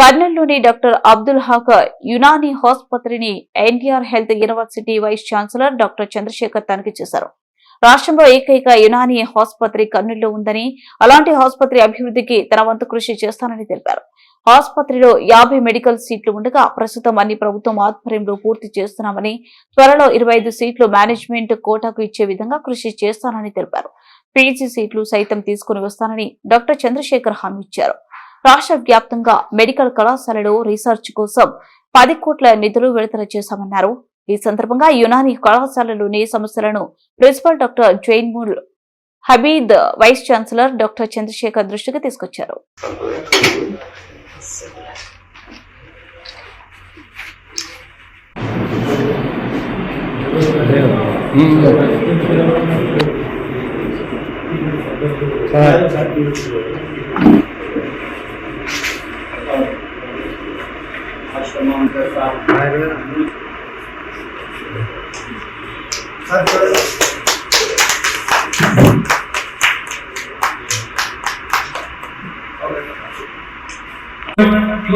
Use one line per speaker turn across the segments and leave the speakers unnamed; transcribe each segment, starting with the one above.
కర్నూలులోని doctor Abdul Haq Unani ఆసుపత్రిని NTR health university vice chancellor doctor Chandrasekhar తనిఖీ చేశారు. రాష్ట్రంలో ఏకైక యునానీ ఆసుపత్రి కర్నూలులో ఉందని అలాంటి ఆసుపత్రి అభివృద్ధికి తన వంతు కృషి చేస్తానని తెలిపారు. ఆసుపత్రిలో యాభై మెడికల్ సీట్లు ఉండగా ప్రస్తుతం అన్ని ప్రభుత్వం ఆధ్వర్యంలో పూర్తి చేస్తున్నామని త్వరలో ఇరవై సీట్లు మేనేజ్మెంట్ కోటాకు ఇచ్చే విధంగా కృషి చేస్తానని తెలిపారు. పీజీ సీట్లు సైతం తీసుకుని వస్తానని డాక్టర్ చంద్రశేఖర్ హామీ ఇచ్చారు. రాష్ట్ర వ్యాప్తంగా మెడికల్ కళాశాలలో రీసెర్చ్ కోసం పది కోట్ల నిధులు విడుదల చేశామన్నారు. ఈ సందర్భంగా యునాని కళాశాలలోని సమస్యలను principal doctor Zainul Habeeb vice chancellor doctor Chandrasekhar దృష్టికి తీసుకొచ్చారు.
To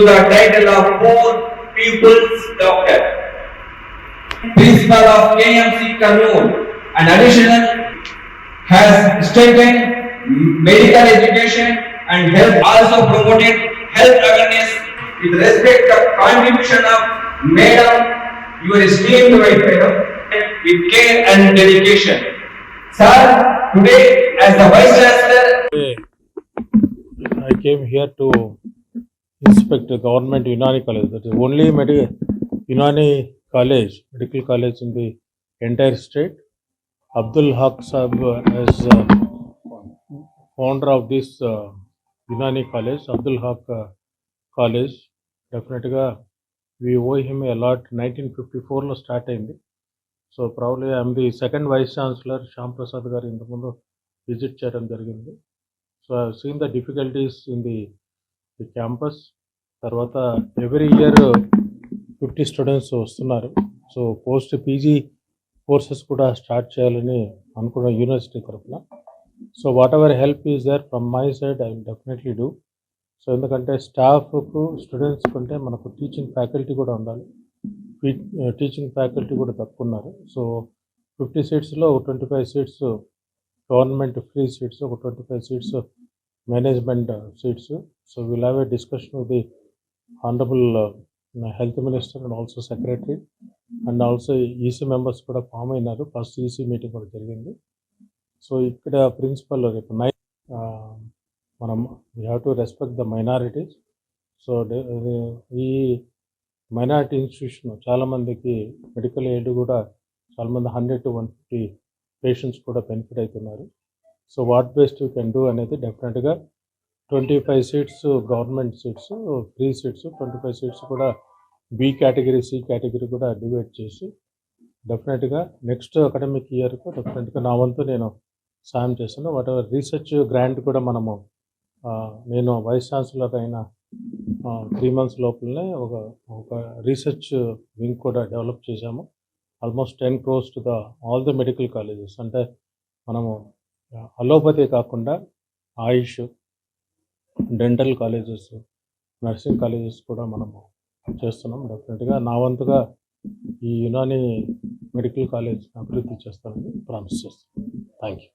the title of Poor People's Doctor. Principal of KMC Kurnool and additional has strengthened medical education and health also promoted health awareness with respect of contribution of Madam, your esteemed wife, Madam, with care and dedication. Sir, today as the Vice Chancellor
I came here to inspect the government Unani college. That is only medical Unani college, medical college in the entire state. Abdul Haq Sahab uh, as uh, founder of this uh, Unani college, Abdul Haq uh, college. Definitely we owe him a lot nineteen fifty ఫోర్లో start అయింది. So probably I'm the second vice chancellor Shyam Prasad garu ఇంతకుముందు visit చేయడం జరిగింది. So I seen the difficulties in the the campus తర్వాత every year fifty students వస్తున్నారు. So post PG courses కూడా start చేయాలని అనుకున్న యూనివర్సిటీ తరఫున so whatever help is there from my side I definitely do so ఎందుకంటే స్టాఫ్కు students కంటే మనకు teaching faculty కూడా ఉండాలి. టీచింగ్ ఫ్యాకల్టీ కూడా తక్కువ ఉన్నారు సో ఫిఫ్టీ సీట్స్లో ఒక twenty five seats government free seats ఒక twenty five seats management seats. So will have a discussion with the honourable health minister and also secretary and also EC members కూడా form అయినారు. First EC meeting కూడా జరిగింది. So ఇక్కడ principal రేపు night మనం we have to respect the minorities so ఈ minority institution చాలామందికి medical aid కూడా చాలామంది hundred to one fifty patients కూడా బెనిఫిట్ అవుతున్నారు. So what best you can do అనేది definitely twenty five seats government seats free seats twenty five seats కూడా B category C category కూడా divide చేసి డెఫినెట్గా నెక్స్ట్ అకాడమిక్ ఇయర్కు డెఫినెట్గా నా వంతు నేను సాయం చేస్తాను వాట్ ఎవర్ రీసెర్చ్ గ్రాంట్ కూడా మనము నేను వైస్ ఛాన్సలర్ అయిన త్రీ మంత్స్ లోపలనే ఒక ఒక రీసెర్చ్ వింగ్ కూడా డెవలప్ చేశాము. Almost ten crores to the all the medical colleges. అంటే మనము అలోపతి కాకుండా AYUSH dental colleges nursing colleges కూడా మనము చేస్తున్నాం. డెఫినెట్గా నా వంతుగా ఈ యునాని మెడికల్ కాలేజ్ అభివృద్ధి చేస్తానని ప్రామిస్ చేస్తాను థ్యాంక్ యూ